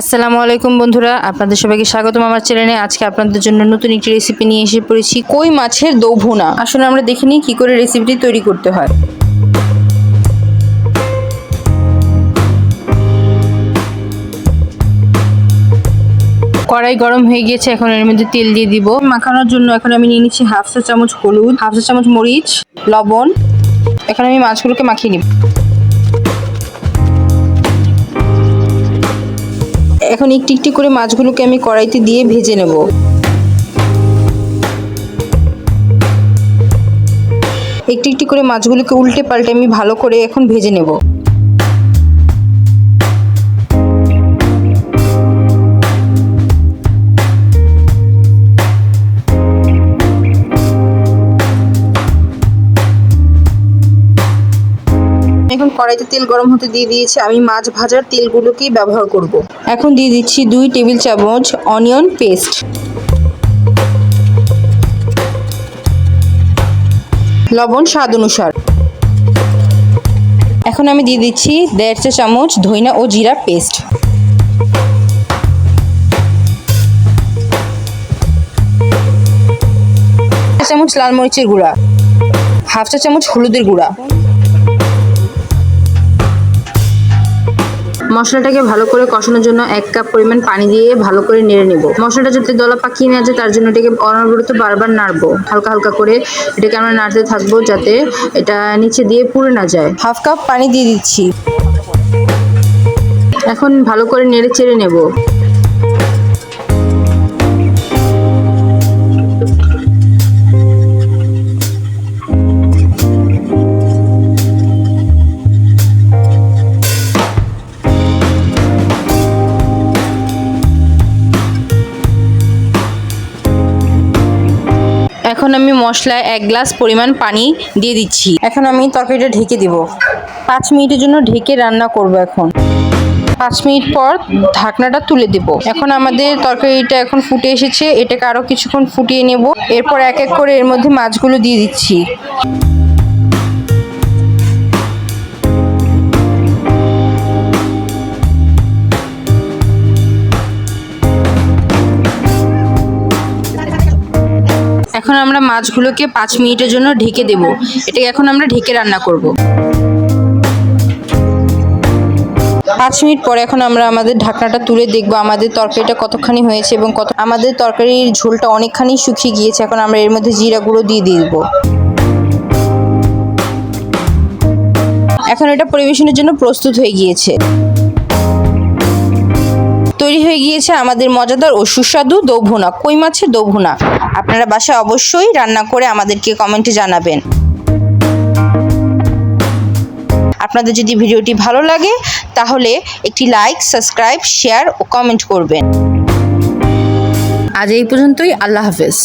আসসালামু আলাইকুম বন্ধুরা, আপনাদের সবাইকে স্বাগতম আমার চ্যানেলে। আজকে আপনাদের জন্য নতুন একটি রেসিপি নিয়ে এসে পড়েছি কই মাছের দৌ ভুনা আসলে আমরা দেখে নিই কী করে রেসিপিটি তৈরি করতে হয়। কড়াই গরম হয়ে গিয়েছে, এখন এর মধ্যে তেল দিয়ে দিব। মাখানোর জন্য এখন আমি নিয়ে নিচ্ছি হাফ চা চামচ হলুদ, হাফ চা চামচ মরিচ, লবণ। এখন আমি মাছগুলোকে মাখিয়ে নিব। এখন একটি একটি করে মাছগুলোকে আমি কড়াইতে দিয়ে ভেজে নেব। একটি একটি করে মাছগুলোকে উল্টে পাল্টে আমি ভালো করে এখন ভেজে নেব। কড়াইতে তেল গরম হতে দিয়ে দিয়েছি। আমি মাছ ভাজার তেলগুলোকেই ব্যবহার করব। এখন দিয়ে দিচ্ছি দুই টেবিল চামচ অনিয়ন পেস্ট। লবণ স্বাদ অনুসার। এখন আমি দিয়ে দিচ্ছি দেড় চা চামচ ধইনা ও জিরা পেস্ট। চামচ লাল মরিচের গুঁড়া। হাফ চা চামচ হলুদের গুঁড়া। মশলাটাকে ভালো করে কষানোর জন্য এক কাপ পরিমাণ পানি দিয়ে ভালো করে নেড়ে নেব। মশলাটা যাতে দলা পাকিয়ে না যায় তার জন্য এটাকে অনবরত বারবার নাড়বো। হালকা হালকা করে এটাকে আমরা নাড়তে থাকব যাতে এটা নিচে দিয়ে পুড়ে না যায়। হাফ কাপ পানি দিয়ে দিচ্ছি। এখন ভালো করে নেড়ে চেড়ে নেব। এখন আমি মশলায় এক গ্লাস পরিমাণ পানি দিয়ে দিচ্ছি। এখন আমি তরকারিটা ঢেকে দিব। পাঁচ মিনিটের জন্য ঢেকে রান্না করব এখন। পাঁচ মিনিট পর ঢাকনাটা তুলে দেব। এখন আমাদের তরকারিটা এখন ফুটে এসেছে। এটাকে আরও কিছুক্ষণ ফুটিয়ে নেব। এরপর এক এক করে এর মধ্যে মাছগুলো দিয়ে দিচ্ছি। এখন আমরা মাছগুলোকে পাঁচ মিনিটের জন্য ঢেকে দেব। এটাকে এখন আমরা ঢেকে রান্না করব। পাঁচ মিনিট পরে এখন আমরা আমাদের ঢাকনাটা তুলে দেখব আমাদের তরকারিটা কতখানি হয়েছে এবং কত আমাদের তরকারির ঝোলটা অনেকখানি শুকিয়ে গিয়েছে। এখন আমরা এর মধ্যে জিরা গুঁড়ো দিয়ে দিয়ে দেবো। এখন এটা পরিবেশনের জন্য প্রস্তুত হয়ে গিয়েছে। তৈরি হয়ে গিয়েছে আমাদের মজাদার ও সুস্বাদু দৌভুনা। কই মাছের দৌভুনা? আপনারা বাসায় অবশ্যই রান্না করে আমাদেরকে কমেন্টে জানাবেন। আপনাদের যদি ভিডিওটি ভালো লাগে, তাহলে একটি লাইক, সাবস্ক্রাইব, শেয়ার ও কমেন্ট করবেন। আজ এই পর্যন্তই, আল্লাহ হাফেজ।